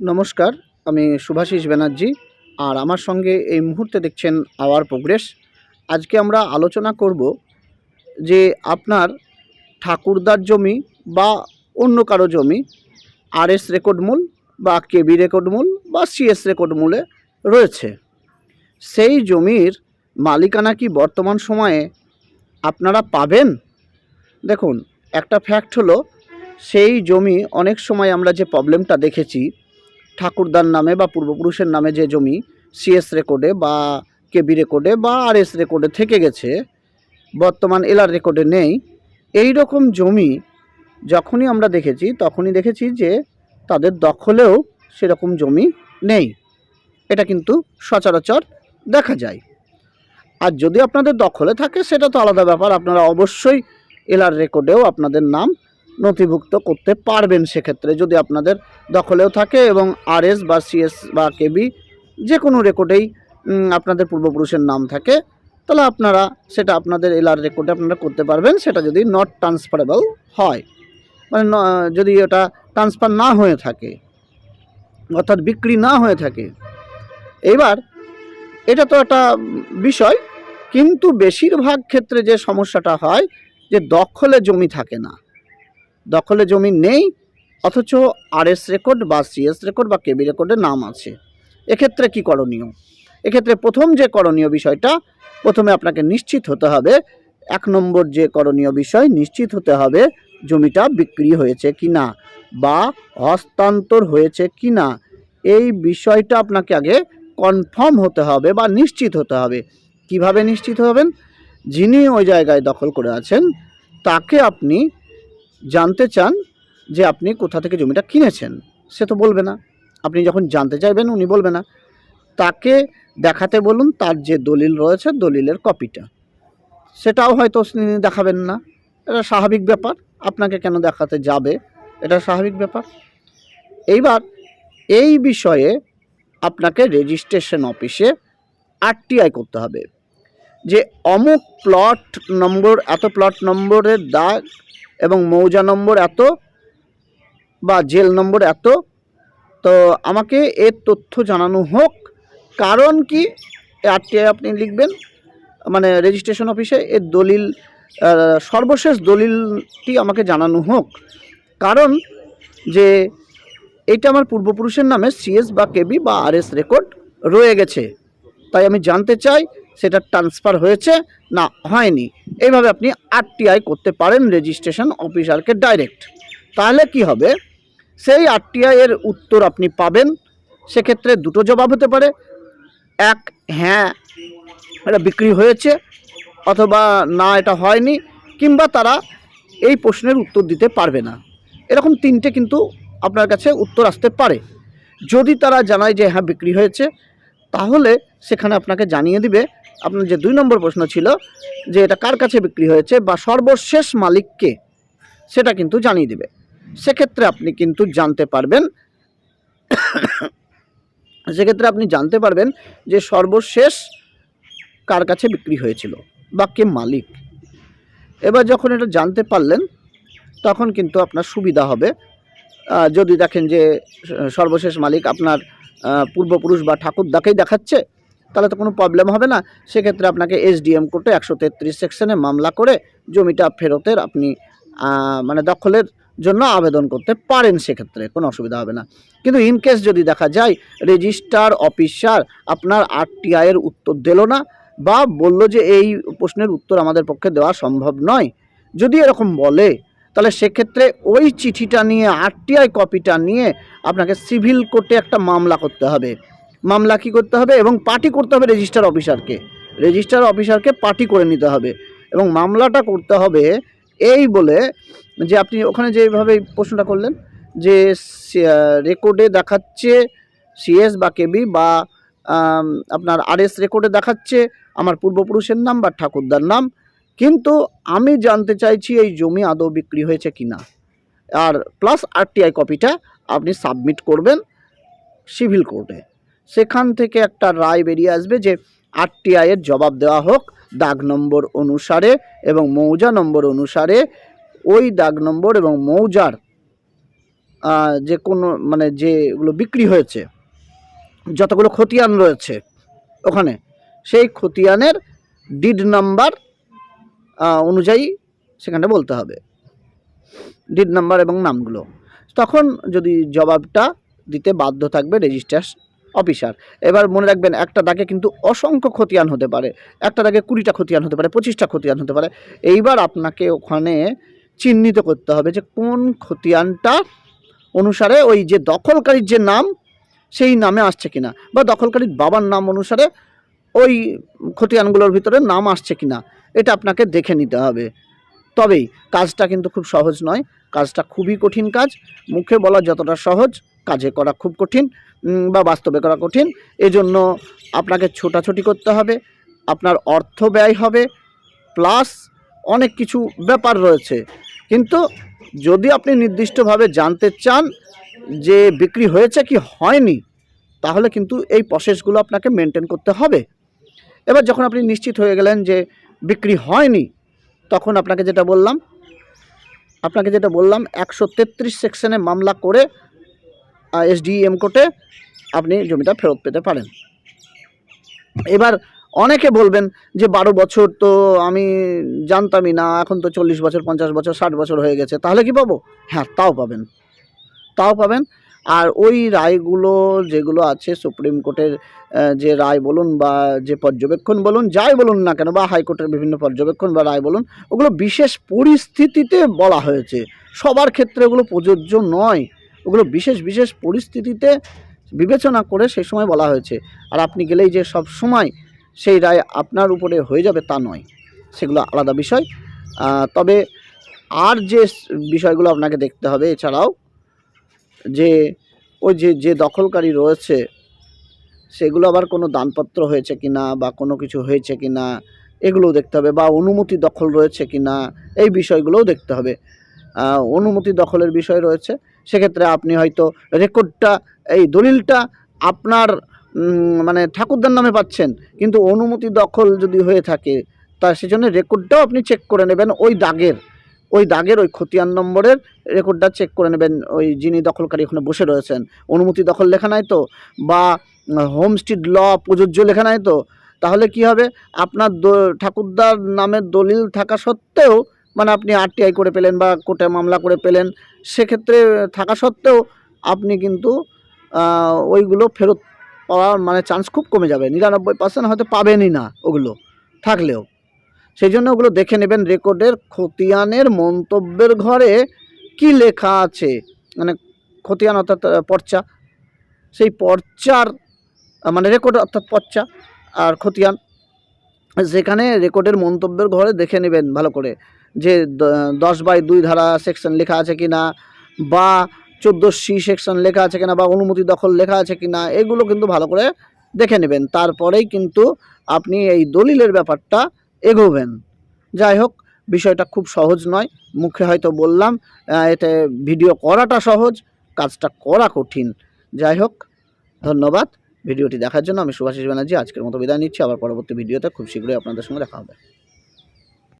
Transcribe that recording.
নমস্কার, আমি শুভাশিস ব্যানার্জি আর আমার সঙ্গে এই মুহূর্তে দেখছেন আওয়ার প্রোগ্রেস। আজকে আমরা আলোচনা করব যে আপনার ঠাকুরদার জমি বা অন্য কারও জমি, আরএস রেকর্ড মূল বা কেবি রেকর্ড মূল বা সিএস রেকর্ড মূলে রয়েছে। সেই জমির মালিকানা কি বর্তমান সময়ে আপনারা পাবেন? দেখুন, একটা ফ্যাক্ট হলো, সেই জমি অনেক সময় আমরা যে প্রবলেমটা দেখেছি ঠাকুরদার নামে বা পূর্বপুরুষের নামে যে জমি সিএস রেকর্ডে বা কেবি রেকর্ডে বা আরএস রেকর্ডে থেকে গেছে, বর্তমান এলআর রেকর্ডে নেই, এই রকম জমি যখনই আমরা দেখেছি তখনই দেখেছি যে তাদের দখলেও সেরকম জমি নেই। এটা কিন্তু সচরাচর দেখা যায়। আর যদি আপনাদের দখলে থাকে সেটা তো আলাদা ব্যাপার, আপনারা অবশ্যই এলআর রেকর্ডেও আপনাদের নাম নথিভুক্ত করতে পারবেন সেক্ষেত্রে যদি আপনাদের দখলেও থাকে এবং আরএস বা সিএস বা কেবি যে কোনো রেকর্ডেই আপনাদের পূর্বপুরুষের নাম থাকে, তাহলে আপনারা সেটা আপনাদের এলআর রেকর্ডে আপনারা করতে পারবেন, সেটা যদি নট ট্রান্সফারেবল হয়। মানে যদি ওটা ট্রান্সফার না হয়ে থাকে, অর্থাৎ বিক্রি না হয়ে থাকে। এইবার এটা তো একটা বিষয়, কিন্তু বেশিরভাগ ক্ষেত্রে যে সমস্যাটা হয়, যে দখলে জমি থাকে না দখলে জমি নেই, অথচ আরএস রেকর্ড বা সিএস রেকর্ড বা কেবি রেকর্ডের নাম আছে। এক্ষেত্রে কি করণীয়? এক্ষেত্রে প্রথম যে করণীয় বিষয়টা, প্রথমে আপনাকে নিশ্চিত হতে হবে, এক নম্বর যে করণীয় বিষয়, নিশ্চিত হতে হবে জমিটা বিক্রি হয়েছে কি না বা হস্তান্তর হয়েছে কি না এই বিষয়টা আপনাকে আগে কনফার্ম হতে হবে বা নিশ্চিত হতে হবে। কীভাবে নিশ্চিত হবেন? যিনি ওই জায়গায় দখল করে আছেন, তাকে আপনি জানতে চান যে আপনি কোথা থেকে জমিটা কিনেছেন, সে তো বলবে না। আপনি যখন জানতে চাইবেন, উনি বলবে না। তাকে দেখাতে বলুন, তার যে দলিল রয়েছে, দলিলের কপিটা। সেটাও হয়তো দেখাবেন না। এটা স্বাভাবিক ব্যাপার। আপনাকে কেন দেখাতে যাবে? এটা স্বাভাবিক ব্যাপার। এইবার এই বিষয়ে আপনাকে রেজিস্ট্রেশন অফিসে আরটিআই করতে হবে। যে অমুক প্লট নম্বর, এত প্লট নম্বরের দাগ এবং মৌজা নম্বর এত বা জেল নম্বর এত। তো আমাকে এর তথ্য জানানো হোক। কারণ কি? আরটিআই আপনি লিখবেন মানে রেজিস্ট্রেশন অফিসে এর দলিল সর্বশেষ দলিলটি আমাকে জানানো হোক। কারণ যে এটা আমার পূর্বপুরুষের নামে সিএস বা কেবি বা আরএস রেকর্ড রয়ে গেছে। তাই আমি জানতে চাই সেটা ট্রান্সফার হয়েছে, না, হয়নি। এইভাবে আপনি আরটিআই করতে পারেন রেজিস্ট্রেশন অফিসারকে ডাইরেক্ট তাহলে কি হবে? সেই আরটিআই এর উত্তর আপনি পাবেন। সেক্ষেত্রে দুটো জবাব হতে পারে। এক হ্যাঁ এটা বিক্রি হয়েছে, অথবা না, এটা হয়নি, কিংবা তারা এই প্রশ্নের উত্তর দিতে পারবে না। এরকম তিনটে কিন্তু আপনার কাছে উত্তর আসতে পারে। যদি তারা জানায় যে হ্যাঁ বিক্রি হয়েছে, তাহলে সেখানে আপনাকে জানিয়ে দিবে আপনার যে দুই নম্বর প্রশ্ন ছিল যে এটা কার কাছে বিক্রি হয়েছে বা সর্বশেষ মালিককে সেটা কিন্তু জানিয়ে দেবে। সেক্ষেত্রে আপনি কিন্তু জানতে পারবেন, সেক্ষেত্রে আপনি জানতে পারবেন যে সর্বশেষ কার কাছে বিক্রি হয়েছিল বা কে মালিক। এবার যখন এটা জানতে পারলেন, তখন কিন্তু আপনার সুবিধা হবে। যদি দেখেন যে সর্বশেষ মালিক আপনার পূর্বপুরুষ বা ঠাকুরদাকেই দেখাচ্ছে তাহলে তো কোনো প্রবলেম হবে না। সেক্ষেত্রে আপনাকে এসডিএম কোর্টে একশো তেত্রিশ সেকশনে মামলা করে জমিটা ফেরতের আপনি মানে দখলের জন্য আবেদন করতে পারেন সেক্ষেত্রে, কোনো অসুবিধা হবে না। কিন্তু ইন কেস যদি দেখা যায় রেজিস্ট্রার অফিসার আপনার আরটিআইয়ের উত্তর দিল না বা বলল যে এই প্রশ্নের উত্তর আমাদের পক্ষে দেওয়া সম্ভব নয়, যদি এরকম বলে, তাহলে সেক্ষেত্রে ওই চিঠিটা নিয়ে আরটিআই কপিটা নিয়ে আপনাকে সিভিল কোর্টে একটা মামলা করতে হবে। মামলা কি করতে হবে এবং পার্টি করতে হবে রেজিস্টার অফিসারকে। রেজিস্টার অফিসারকে পার্টি করে নিতে হবে এবং মামলাটা করতে হবে এই বলে যে আপনি ওখানে যেভাবে প্রশ্নটা করলেন যে রেকর্ডে দেখাচ্ছে সিএস বা কেবি বা আপনার আরএস রেকর্ডে দেখাচ্ছে আমার পূর্বপুরুষের নাম বা ঠাকুরদার নাম, কিন্তু আমি জানতে চাইছি এই জমি আদৌ বিক্রি হয়েছে কি না আর প্লাস আরটিআই কপিটা আপনি সাবমিট করবেন সিভিল কোর্টে সেখান থেকে একটা রায় বেরিয়ে আসবে যে আরটিআই এর জবাব দেওয়া হোক দাগ নম্বর অনুসারে এবং মৌজা নম্বর অনুসারে। ওই দাগ নম্বর এবং মৌজার যে কোনো মানে যেগুলো বিক্রি হয়েছে, যতগুলো খতিয়ান রয়েছে ওখানে, সেই খতিয়ানের ডিড নাম্বার অনুযায়ী সেখানে বলতে হবে। ডিড নাম্বার এবং নামগুলো। তখন যদি জবাবটা দিতে বাধ্য থাকবে রেজিস্ট্রার অফিসার। এবার মনে রাখবেন, একটা দাগে কিন্তু অসংখ্য খতিয়ান হতে পারে। একটা দাগে কুড়িটা খতিয়ান হতে পারে, পঁচিশটা খতিয়ান হতে পারে। এইবার আপনাকে ওখানে চিহ্নিত করতে হবে যে কোন খতিয়ানটা অনুসারে ওই যে দখলকারীর যে নাম, সেই নামে আসছে কিনা বা দখলকারীর বাবার নাম অনুসারে ওই খতিয়ানগুলোর ভিতরে নাম আসছে কিনা, এটা আপনাকে দেখে নিতে হবে। তবেই কাজটা কিন্তু খুব সহজ নয়। কাজটা খুবই কঠিন কাজ। মুখে বলা যতটা সহজ, কাজে করা খুব কঠিন বা বাস্তবে করা কঠিন। এজন্য আপনাকে ছোটাছুটি করতে হবে, আপনার অর্থ ব্যয় হবে, প্লাস অনেক কিছু ব্যাপার রয়েছে। কিন্তু যদি আপনি নির্দিষ্টভাবে জানতে চান যে বিক্রি হয়েছে কি হয়নি, তাহলে কিন্তু এই প্রসেসগুলো আপনাকে মেনটেন করতে হবে। এবার যখন আপনি নিশ্চিত হয়ে গেলেন যে বিক্রি হয়নি তখন আপনাকে যেটা বললাম, আপনাকে যেটা বললাম, একশো তেত্রিশ সেকশনে মামলা করে এসডিএম কোর্টে আপনি জমিটা ফেরত পেতে পারেন। এবার অনেকে বলবেন যে বারো বছর তো আমি জানতামই না, এখন তো চল্লিশ বছর, পঞ্চাশ বছর, ষাট বছর হয়ে গেছে, তাহলে কি পাবো? হ্যাঁ তাও পাবেন। তাও পাবেন আর ওই রায়গুলো যেগুলো আছে সুপ্রিম কোর্টের যে রায় বলুন বা যে পর্যবেক্ষণ বলুন, যাই বলুন না কেন, বা হাইকোর্টের বিভিন্ন পর্যবেক্ষণ বা রায় বলুন, ওগুলো বিশেষ পরিস্থিতিতে বলা হয়েছে। সবার ক্ষেত্রে ওগুলো প্রযোজ্য নয়। ওগুলো বিশেষ বিশেষ পরিস্থিতিতে বিবেচনা করে সেই সময় বলা হয়েছে। আর আপনি গেলেই যে সব সময় সেই রায় আপনার উপরে হয়ে যাবে তা নয়। সেগুলো আলাদা বিষয়। তবে আর যে বিষয়গুলো আপনাকে দেখতে হবে, এছাড়াও যে ওই যে যে দখলকারী রয়েছে, সেগুলো আবার কোনো দানপত্র হয়েছে কিনা বা কোনো কিছু হয়েছে কিনা এগুলোও দেখতে হবে বা অনুমতি দখল রয়েছে কিনা এই বিষয়গুলোও দেখতে হবে। অনুমতি দখলের বিষয় রয়েছে, সেক্ষেত্রে আপনি হয়তো রেকর্ডটা, এই দলিলটা আপনার মানে ঠাকুরদার নামে পাচ্ছেন, কিন্তু অনুমতি দখল যদি হয়ে থাকে, তা সেজন্য রেকর্ডটাও আপনি চেক করে নেবেন ওই দাগের। ওই দাগের, ওই খতিয়ান নম্বরের রেকর্ডটা চেক করে নেবেন। ওই যিনি দখলকারী ওখানে বসে রয়েছেন। অনুমতি দখল লেখা নাই তো? বা হোমস্টিড ল প্রযোজ্য লেখা নাই তো? তাহলে কি হবে? আপনার ঠাকুরদার নামের দলিল থাকা সত্ত্বেও মানে আপনি আরটিআই করে পেলেন বা কোর্টে মামলা করে পেলেন, সেক্ষেত্রে থাকা সত্ত্বেও আপনি কিন্তু ওইগুলো ফেরত পাওয়ার মানে চান্স খুব কমে যাবে। নিরানব্বই পার্সেন্ট হয়তো পাবেনই না ওগুলো, থাকলেও। সেই জন্য ওগুলো দেখে নেবেন রেকর্ডের খতিয়ানের মন্তব্যের ঘরে কি লেখা আছে। মানে খতিয়ান অর্থাৎ পর্চা। সেই পর্চার মানে রেকর্ড অর্থাৎ পর্চা আর খতিয়ান। যেখানে রেকর্ডের মন্তব্যের ঘরে দেখে নেবেন ভালো করে যে দশ বাই দুই ধারা সেকশন লেখা আছে কি না, বা চোদ্দ সি সেকশন লেখা আছে কিনা বা অনুমতি দখল লেখা আছে কিনা এগুলো কিন্তু ভালো করে দেখে নেবেন। তারপরেই কিন্তু আপনি এই দলিলের ব্যাপারটা এগোবেন। যাই হোক, বিষয়টা খুব সহজ নয়। মুখে হয়তো বললাম এতে ভিডিও করাটা সহজ, কাজটা করা কঠিন। যাই হোক, ধন্যবাদ। ভিডিওটি দেখার জন্য আমি সুভাষিস ব্যানার্জি। আজকের মতো বিদায় নিচ্ছি। আবার পরবর্তী ভিডিওতে খুব শীঘ্রই আপনাদের সঙ্গে দেখা হবে।